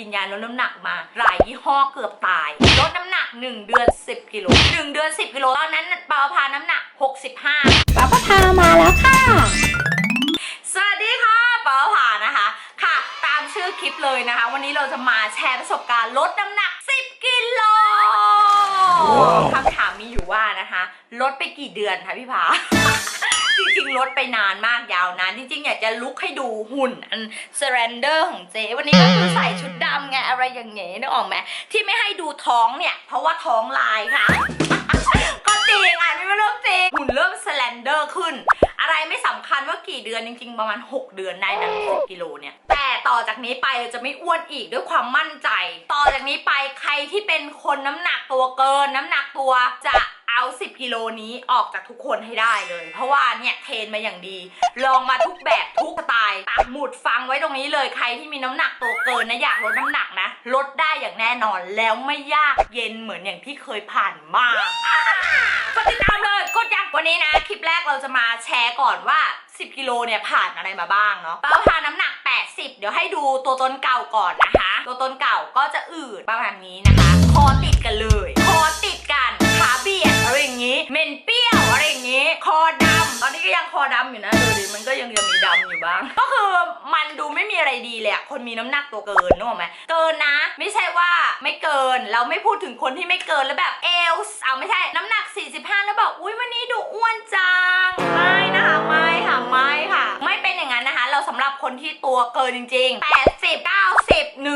กินยาลดน้ำหนักมาหลายยี่ห้อเกือบตายลดน้ำหนัก 1 เดือน 10 กิโล1 เดือน 10 กิโลตอนนั้นปาวพาน้ำหนัก 65ป้าประพามาแล้วค่ะ สวัสดีค่ะปาวผานะคะค่ะ ตามชื่อคลิปเลยนะคะ วันนี้เราจะมาแชร์ประสบการณ์ลดน้ำหนัก 10 กิโลคำถามมีอยู่ว่านะคะ ลดไปกี่เดือนคะพี่ผา จริงๆลดไปนานมากยาวนานจริงๆ อยากจะลุกให้ดูหุ่นอัน surrender ของเจวันนี้ก็คือใส่ชุดดำไงอะไรอย่างเงี้ยนึกออกไหมที่ไม่ให้ดูท้องเนี่ย เพราะว่าท้องลายค่ะ ก็จริงอะนี่ไม่เรื่องจริงหุ่นเริ่ม slender ขึ้น อะไรไม่สำคัญว่ากี่เดือนจริง ๆ ประมาณ 6 เดือนได้นะ10กิโลเนี่ยแต่ต่อจากนี้ไปเราจะไม่อ้วนอีกด้วยความมั่นใจ ต่อจากนี้ไปใครที่เป็นคนน้ำหนักตัวเกิน น้ำหนักตัวจะ เอา10กิโลนี้ออกจากทุกคนให้ได้เลย เพราะว่าเนี่ยเทรนมาอย่างดี ลองมาทุกแบบทุกสไตล์ปักหมุดฟังไว้ตรงนี้เลยใครที่มีน้ำหนักตัวเกินนะอยากลดน้ำหนักนะ ลดได้อย่างแน่นอนแล้วไม่ยากเย็นเหมือนอย่างที่เคยผ่านมากดติดตามเลยกดยังวันนี้นะ คลิปแรกเราจะมาแชร์ก่อนว่า 10กิโลเนี่ยผ่านอะไรมาบ้างเนาะเป้าพาน้ำหนัก 80 เดี๋ยวให้ดูตัวตนเก่าก่อนนะคะ ตัวตนเก่าก็จะอืดประมาณนี้นะคะ คอติดกันเลย อย่างนี้เมนเปรี้ยวอะไรอย่างนี้ คอดำตอนนี้ก็ยังคอดำอยู่นะดูดิมันก็ยังยังมีดำอยู่บ้าง ก็คือมันดูไม่มีอะไรดีเลยอะคนมีน้ำหนักตัวเกินนึกออกไหมเกินนะ ไม่ใช่ว่าไม่เกินเราไม่พูดถึงคนที่ไม่เกินแล้วแบบเอลส์เอาไม่ใช่น้ำหนัก 45 แล้วแบบอุ้ยวันนี้ดูอ้วนจังไม่นะคะไม่ค่ะไม่ค่ะ ไม่เป็นอย่างนั้นนะคะ เราสำหรับคนที่ตัวเกินจริงๆ 80 90 100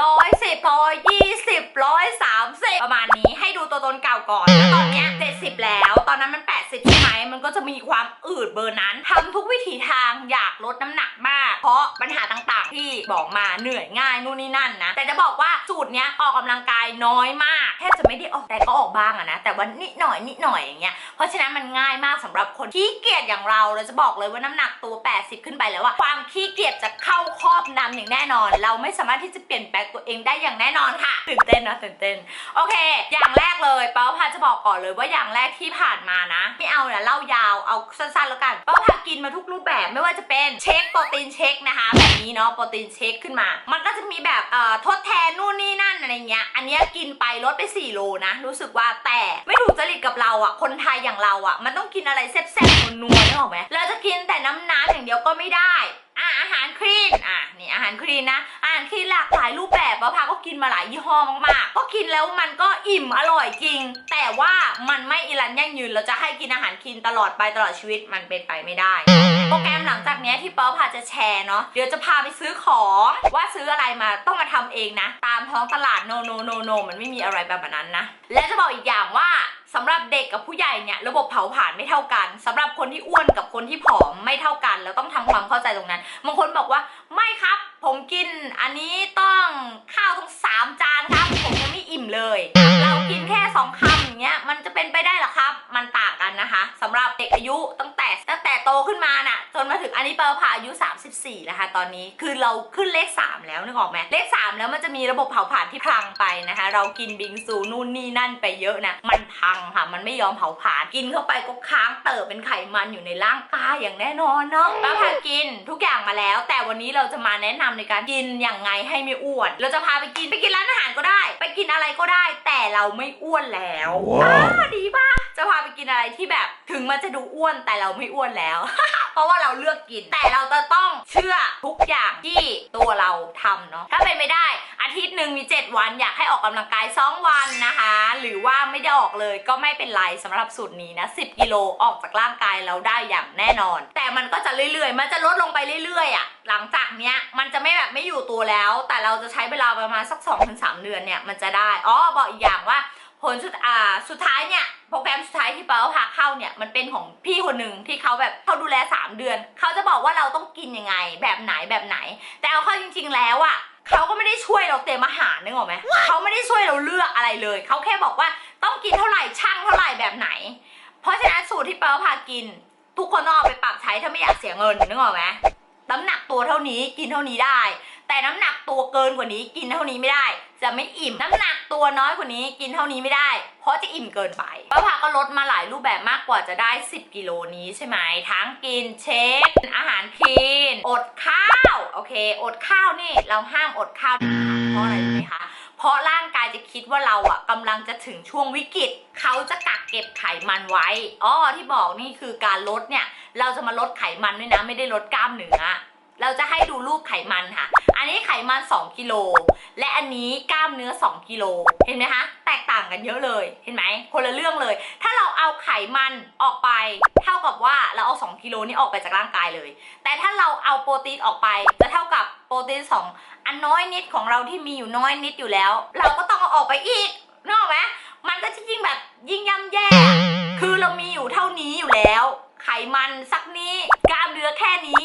110 120 130 ประมาณนี้ให้ ดูตัวตนเก่าก่อนแล้วตอนเนี้ย70แล้ว ตอนนั้นมันแ80 ใช่ไหม มันก็จะมีความอืดเบอร์นั้นทำทุกวิถีทางอยากลดน้ำหนักมาก เพราะปัญหาต่างๆ ที่บอกมาเหนื่อยง่ายนู่นนี่นั่นนะ แต่จะบอกว่าสูตรเนี้ยออกกำลังกายน้อยมากแทบจะไม่ได้ออกแต่ก็ออกบ้างอะนะ แต่ว่านิดหน่อยนิดหน่อยอย่างเงี้ย เพราะฉะนั้นมันง่ายมากสำหรับคนขี้เกียจอย่างเราเราจะบอกเลยว่าน้ำหนักตัว 80 ขึ้นไปแล้วว่าความขี้เกียจจะเข้าครอบนำอย่างแน่นอน เราไม่สามารถที่จะเปลี่ยนแปลงตัวเองได้อย่างแน่นอนค่ะตื่นเต้นนะตื่นเต้นโอเค อย่างแรกเลยเป้าพาจะบอกก่อนเลยว่าอย่างแรกที่ผ่านมานะไม่เอาเนี่ยเล่ายาวเอาสั้นๆแล้วกันเพราพากินมาทุกรูปแบบไม่ว่าจะเป็นเช็คโปรตีนเช็คนะคะ แบบนี้เนาะโปรตีนเช็คขึ้นมา มันก็จะมีแบบเอ่อทดแทนนู่นนี่นั่นอะไรเงี้ยอันนี้กินไปลดไป 4 โลนะ รู้สึกว่าแต่ไม่ถูกจริตกับเราอะคนไทยอย่างเราอะมันต้องกินอะไรแซ่บๆนัวๆนึกออกไหมเราจะกินแต่น้ำน้ำอย่างเดียวก็ไม่ได้อะอาหารคลีนอะนี่อาหารคลีนนะอาหารคลีนหลากหลายรูปแบบป้าพาก็กินมาหลายยี่ห้อมากๆก็กินแล้วมันก็อิ่มอร่อยจริง แต่ว่ามันไม่อิรันยั่งยืนเราจะให้กินอาหารคลีนตลอดไปตลอดชีวิตมันเป็นไปไม่ได้โปรแกรมหลังจากนี้ที่เป้าพาจะแชร์เนาะเดี๋ยวจะพาไปซื้อของว่าซื้ออะไรมาต้องมาทำเองนะ ตามท้องตลาดโนโนโนโนมันไม่มีอะไรแบบนั้นนะและจะบอกอีกอย่างว่า สำหรับเด็กกับผู้ใหญ่เนี่ยระบบเผาผลาญไม่เท่ากันสำหรับคนที่อ้วนกับคนที่ผอมไม่เท่ากัน แล้วต้องทำความเข้าใจตรงนั้นบางคนบอกว่าไม่ครับ ผมกินอันนี้ต้องข้าวต้องสามจานครับ ผมยังไม่อิ่มเลย เรากินแค่สองคำอย่างเงี้ยมันจะเป็นไปได้หรอคะ มันต่างกันนะคะสำหรับเด็กอายุตั้งแต่ตั้งแต่โตขึ้นมาน่ะ จนมาถึงอันนี้เปาผ่าอายุ 34 นะคะ ตอนนี้คือเราขึ้นเลข 3 แล้วนึกออกไหมเลข 3 แล้วมันจะมีระบบเผาผลาญที่พังไปนะคะ เรากินบิงซูนู่นนี่นั่นไปเยอะนะมันพังค่ะ มันไม่ยอมเผาผลาญกินเข้าไปก็ค้างเติบเป็นไขมันอยู่ในร่างกายอย่างแน่นอนเนาะป้าพากินทุกอย่างมาแล้ว แต่วันนี้เราจะมาแนะนำในการกินอย่างไงให้ไม่อ้วน เราจะพาไปกินไปกินร้านอาหารก็ได้ ไปกินอะไรก็ได้ แต่เราไม่อ้วนแล้วว้าวอ่าดีป่ะจะพาไปกินอะไรที่แบบถึงมันจะดูอ้วนแต่เราไม่อ้วนแล้ว เพราะว่าเราเลือกกิน แต่เราจะต้องเชื่อทุกอย่างที่ตัวเราทำเนาะถ้าเป็นไม่ได้อาทิตย์หนึ่งมี 7 วันอยากให้ออกกำลังกาย 2 วันนะคะ หรือว่าไม่ได้ออกเลยก็ไม่เป็นไรสำหรับสูตรนี้นะ 10 กิโลออกจากร่างกายเราได้อย่างแน่นอน แต่มันก็จะเรื่อยๆ มันจะลดลงไปเรื่อยๆอะหลังจากเนี้ยมันจะไม่แบบไม่อยู่ตัวแล้ว แต่เราจะใช้เวลาประมาณสัก 2-3 เดือนเนี่ยมันจะได้อ๋อบอกอีกอย่างว่า ผลสุดอ่าสุดท้ายเนี่ยโปรแกรมสุดท้ายที่เป้าพาเข้าเนี่ยมันเป็นของพี่คนหนึ่งที่เขาแบบเขาดูแล 3 เดือน เขาจะบอกว่าเราต้องกินยังไง แบบไหนแบบไหน แต่เอาเข้าจริง ๆ แล้วอะ่ะเขาก็ไม่ได้ช่วยเราเตรียมอาหารนึกออกไหมเขาไม่ได้ช่วยเราเลือกอะไรเลย เขาแค่บอกว่าต้องกินเท่าไหร่ช่างเท่าไหร่แบบไหน เพราะฉะนั้นสูตรที่เป้าพากิน ทุกคนต้องเอาไปปรับใช้ถ้าไม่อยากเสียเงินนึกออกไหมน้ำหนักตัวเท่านี้กินเท่านี้ได้ แต่น้ำหนักตัวเกินกว่านี้กินเท่านี้ไม่ได้ จะไม่อิ่มน้ำหนักตัวน้อยกว่านี้กินเท่านี้ไม่ได้ เพราะจะอิ่มเกินไปป้าพาก็ลดมาหลายรูปแบบมากกว่าจะได้ 10 กิโลนี้ใช่ไหมทั้งกินเชคอาหารคลีนอดข้าวโอเค อดข้าวนี่เราห้ามอดข้าวเด็ดขาดเพราะอะไรรู้ไหมคะเพราะร่างกายจะคิดว่าเราอะกำลังจะถึงช่วงวิกฤต เขาจะกักเก็บไขมันไว้อ๋อที่บอกนี่คือการลดเนี่ย เราจะมาลดไขมันด้วยนะ ไม่ได้ลดกล้ามเนื้อ เราจะให้ดูรูปไขมันค่ะ อันนี้ไขมัน 2กิโล และอันนี้กล้ามเนื้อ 2กิโล เห็นไหมคะ แตกต่างกันเยอะเลย เห็นไหม คนละเรื่องเลย ถ้าเราเอาไขมันออกไป เท่ากับว่าเราเอา 2กิโลนี้ออกไปจากร่างกายเลย แต่ถ้าเราเอาโปรตีนออกไป จะเท่ากับโปรตีน 2 อันน้อยนิดของเราที่มีอยู่น้อยนิดอยู่แล้ว เราก็ต้องเอาออกไปอีกนึกออกไหมมันก็จะยิ่งแบบยิ่งย่ำแย่ คือเรามีอยู่เท่านี้อยู่แล้ว ไขมันสักนี้ กล้ามเนื้อแค่นี้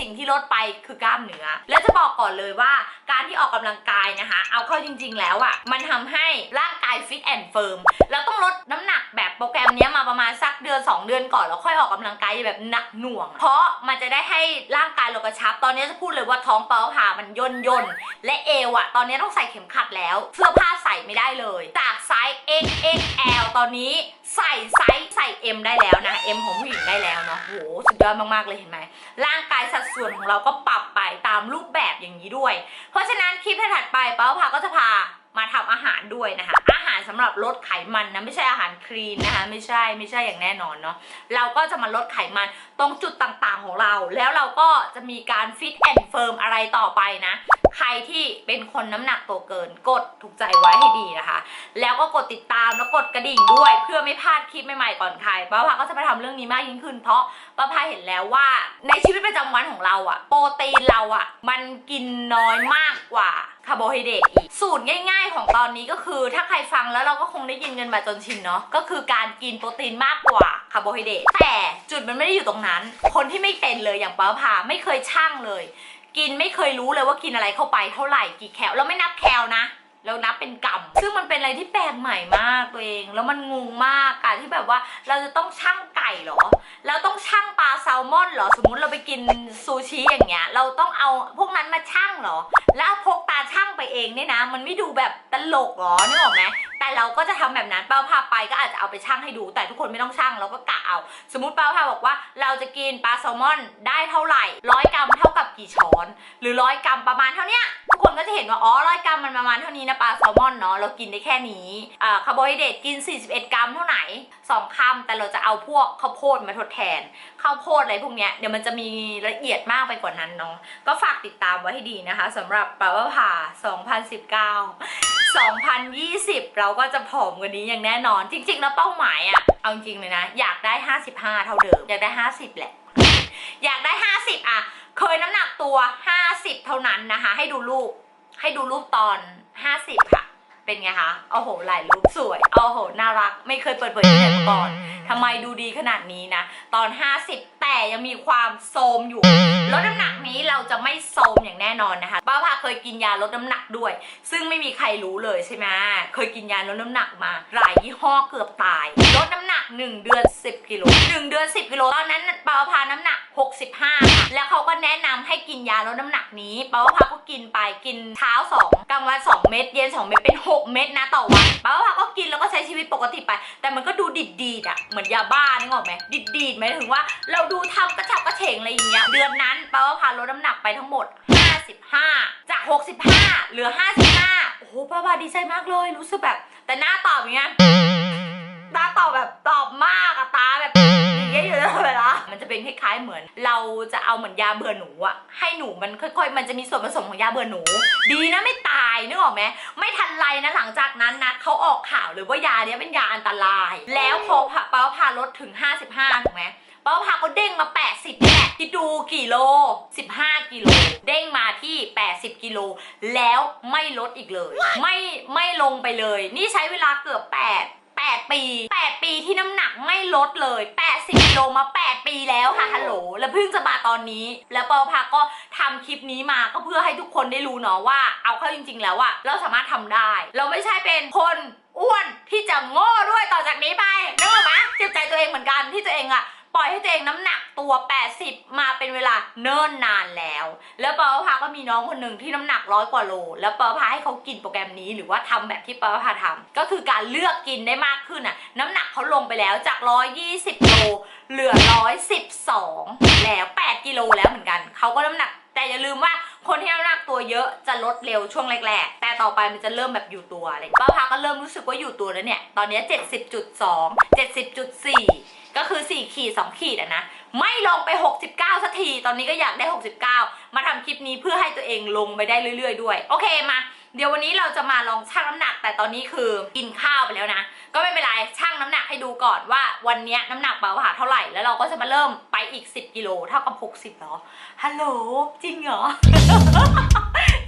สิ่งที่ลดไปคือกล้ามเนื้อ และจะบอกก่อนเลยว่าการที่ออกกำลังกายนะคะ เอาเข้าจริง ๆ แล้วอะ่ะมันทำให้ร่างกาย ฟิตแอนด์เฟิร์มเราต้องลดน้ำหนักแบบโปรแกรมนี้มาประมาณสักเดือน 2 เดือนก่อนแล้วค่อยออกกำลังกายแบบหนักหน่วง เพราะมันจะได้ให้ร่างกายเรากระชับ ตอนนี้จะพูดเลยว่าท้องเป้าผามันย่นย่นและเอวอะตอนนี้ต้องใส่เข็มขัดแล้ว เสื้อผ้าใส่ไม่ได้เลย จากไซส์ XXL ตอนนี้ใส่ไซส์ใส่ M ได้แล้วนะ M ของผู้หญิงได้แล้วเนาะโหสุดยอดมากๆเลยเห็นไหมร่างกายสัดส่วนของเราก็ปรับไปตามรูปแบบอย่างนี้ด้วย เพราะฉะนั้นคลิปถัดไปป้าพาก็จะพา มาทำอาหารด้วยนะคะ อาหารสำหรับลดไขมันนะไม่ใช่อาหารคลีนนะคะ ไม่ใช่ไม่ใช่อย่างแน่นอนเนาะเราก็จะมาลดไขมันตรงจุดต่างๆของเรา แล้วเราก็จะมีการฟิตแอนด์เฟิร์มอะไรต่อไปนะใครที่เป็นคนน้ำหนักตัวเกินกดถูกใจไว้ให้ดีนะคะ แล้วก็กดติดตามแล้วกดกระดิ่งด้วย เพื่อไม่พลาดคลิปใหม่ๆก่อนใครป้าพาก็จะไปทำเรื่องนี้มากยิ่งขึ้น เพราะป้าพาเห็นแล้วว่าในชีวิตประจำวันของเราอะโปรตีนเราอะมันกินน้อยมากกว่าคาร์โบไฮเดรตอีก สูตรง่าย ๆ ของตอนนี้ก็คือถ้าใครฟังแล้วเราก็คงได้ยินกันมาจนชินเนาะก็คือการกินโปรตีนมากกว่าคาร์โบไฮเดรตแต่จุดมันไม่ได้อยู่ตรงนั้น คนที่ไม่เป็นเลยอย่างป้าพาไม่เคยช่างเลย กินไม่เคยรู้เลยว่ากินอะไรเข้าไปเท่าไหร่กี่แคลเราไม่นับแคลนะ เรานับเป็นกรรม ซึ่งมันเป็นอะไรที่แปลกใหม่มากตัวเอง แล้วมันงงมากการที่แบบว่าเราจะต้องช่างไก่เหรอเราต้องช่างปลาแซลมอนเหรอ สมมุติเราไปกินซูชิอย่างเงี้ย เราต้องเอาพวกนั้นมาช่างเหรอ แล้วเอาพกตาช่างไปเองเนี่ยนะ มันไม่ดูแบบตลกเหรอนึกออกไหม แต่เราก็จะทำแบบนั้นเป้าพาไปก็อาจจะเอาไปชั่งให้ดู แต่ทุกคนไม่ต้องชั่งเราก็กะเอา สมมติเป้าพาบอกว่าเราจะกินปลาแซลมอนได้เท่าไหร่ร้อยกรัมเท่ากับกี่ช้อน หรือร้อยกรัมประมาณเท่านี้ทุกคนก็จะเห็นว่าอ๋อร้อยกรัมมันประมาณเท่านี้นะปลาแซลมอนเนาะเรากินได้แค่นี้อ่าคาร์โบไฮเดรตกิน 41 กรัมเท่าไหร่2คำแต่เราจะเอาพวกข้าวโพดมาทดแทนข้าวโพดอะไรพวกเนี้ยเดี๋ยวมันจะมีละเอียดมากไปกว่านั้นเนาะก็ฝากติดตามไว้ให้ดีนะคะสำหรับปลาว่าผ่า2019 2020 เราก็จะผอมกว่านี้อย่างแน่นอน จริงๆ แล้วเป้าหมายอะเอาจริงเลยนะ อยากได้ 55 เท่าเดิม อยากได้ 50 แหละ อยากได้ 50อะเคยน้ำหนักตัว 50 เท่านั้นนะคะ ให้ดูรูป ให้ดูรูปตอน 50 ค่ะ เป็นไงคะโอ้โหหลายรูปสวยโอ้โหน่ารัก ไม่เคยเปิดเผยที่ไหนมาก่อนทำไมดูดีขนาดนี้นะ ตอน 50 แต่ยังมีความโทรมอยู่ ลดน้ำหนักนี้เราจะไม่โทรมอย่างแน่นอนนะคะป้าพาเคยกินยาลดน้ำหนักด้วย ซึ่งไม่มีใครรู้เลยใช่ไหมเคยกินยาลดน้ำหนักมา หลายยี่ห้อเกือบตาย ลดน้ำหนัก 1 เดือน 10 กิโล1เดือน 10 กิโลตอนนั้นป้าพาน้ำหนัก 65ค่ะแล้วเขาก็แนะนำให้กินยาลดน้ำหนักนี้ป้าพาก็กินไปกินเช้า2กลางวัน2เม็ดเย็น2เม็ดเป็น6เม็ดนะต่อวันป้าพาก็กินแล้วก็ใช้ชีวิตปกติไป แต่มันก็ดูดิดดีดอะเหมือนยาบ้านึกออกไหมดิดดีดหมายถึงว่า เราดูทำกระฉับกระเฉงอะไรอย่างเงี้ยเดือนนั้นป้าว่าพาลดน้ำหนักไปทั้งหมด 55 จาก 65 เหลือ 55โอ้โหป้าว่าดีใจมากเลยรู้สึกแบบ แต่หน้าตอบอย่างเงี้ย ตาตอบแบบตอบมากอะตาแบบอย่างเงี้ยอยู่ตลอดเวลามันจะเป็นคล้ายๆเหมือน เราจะเอาเหมือนยาเบื่อหนูอะให้หนูมันค่อย ๆ มันจะมีส่วนผสมของยาเบื่อหนู ดีนะไม่ตายนึกออกไหมไม่ทันไรนะหลังจากนั้นนะเขาออกข่าวเลยว่ายาเนี้ยเป็นยาอันตราย แล้วพอป้าพาลดถึง 55ถูกไหมป้าพาก็เด้งมา 80แหละคิดดูกี่โล 15 กิโล เด้งมาที่ 80 กิโล แล้วไม่ลดอีกเลย ไม่ไม่ลงไปเลย นี่ใช้เวลาเกือบ 8 8 ปี 8 ปีที่น้ำหนักไม่ลดเลย 80กิโลมา 8 ปีแล้วค่ะฮัลโหลแล้วเพิ่งจะมาตอนนี้ แล้วปอพาก็ทำคลิปนี้มาก็เพื่อให้ทุกคนได้รู้เนาะว่า เอาเข้าจริง ๆ แล้วอะเราสามารถทำได้ เราไม่ใช่เป็นคนอ้วนที่จะโง่ด้วยต่อจากนี้ไปนึกออกไหมเจ็บใจตัวเองเหมือนกันที่ตัวเองอะ ปล่อยให้ตัวเองน้ำหนักตัว 80 มาเป็นเวลาเนิ่นนานแล้ว แล้วปอพาก็มีน้องคนหนึ่งที่น้ำหนักร้อยกว่าโล แล้วปอพาให้เขากินโปรแกรมนี้ หรือว่าทำแบบที่ปอพาทำก็คือการเลือกกินได้มากขึ้นอะ น้ำหนักเขาลงไปแล้วจาก 120 โล เหลือ 112 แล้ว 8 กิโลแล้วเหมือนกัน เขาก็น้ำหนักแต่อย่าลืมว่า คนที่น้ำหนักตัวเยอะจะลดเร็วช่วงแรกๆ แต่ต่อไปมันจะเริ่มแบบอยู่ตัวอะไรป้าพาก็เริ่มรู้สึกว่าอยู่ตัวแล้วเนี่ย ตอนนี้ 70.2 70.4 ก็คือ 4 ขีด 2 ขีดอะนะ ไม่ลงไป 69 สักที ตอนนี้ก็อยากได้ 69 มาทำคลิปนี้เพื่อให้ตัวเองลงไปได้เรื่อย ๆ ด้วย โอเคมา เดี๋ยววันนี้เราจะมาลองชั่งน้ำหนัก แต่ตอนนี้คือกินข้าวไปแล้วนะ ก็ไม่เป็นไรชั่งน้ำหนักให้ดูก่อนว่าวันนี้น้ำหนักเบาผ่าเท่าไหร่แล้วเราก็จะมาเริ่มไปอีก 10กิโลเท่ากับ 60เหรอฮัลโหลจริงเหรอ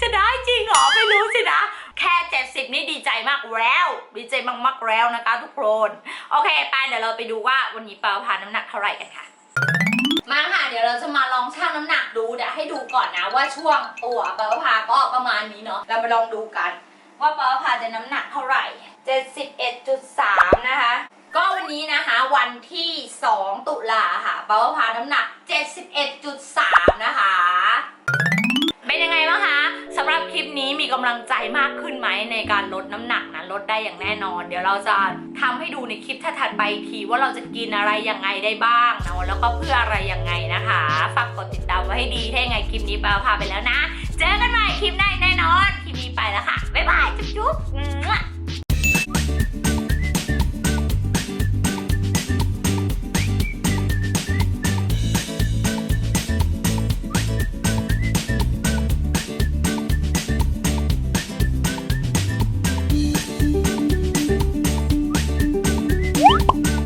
จะได้จริงเหรอไม่รู้สินะ แค่ 70 นี่ดีใจมากแล้ว ดีใจมากๆแล้วนะคะทุกคน โอเคไปเดี๋ยวเราไปดูว่าวันนี้เปาผ่าน้ำหนักเท่าไหร่กันค่ะ มาค่ะเดี๋ยวเราจะมาลองชั่งน้ำหนักดูเดี๋ยวให้ดูก่อนนะว่าช่วงตัวเปาพาก็ประมาณนี้เนาะเรามาลองดูกัน ว่าเปาพาจะน้ำหนักเท่าไหร่ 71.3 นะคะ ก็วันนี้นะคะวันที่ 2 ตุลาค่ะเปาพาน้ำหนัก 71.3 กำลังใจมากขึ้นไหมในการลดน้ำหนักนะลดได้อย่างแน่นอน เดี๋ยวเราจะทำให้ดูในคลิปถัดไปทีว่าเราจะกินอะไรยังไงได้บ้างเนาะแล้วก็เพื่ออะไรยังไงนะคะฝากกดติดตามไว้ให้ดีถ้ายังไงคลิปนี้ปาพาไปแล้วนะ เจอกันใหม่คลิปหน้าแน่นอน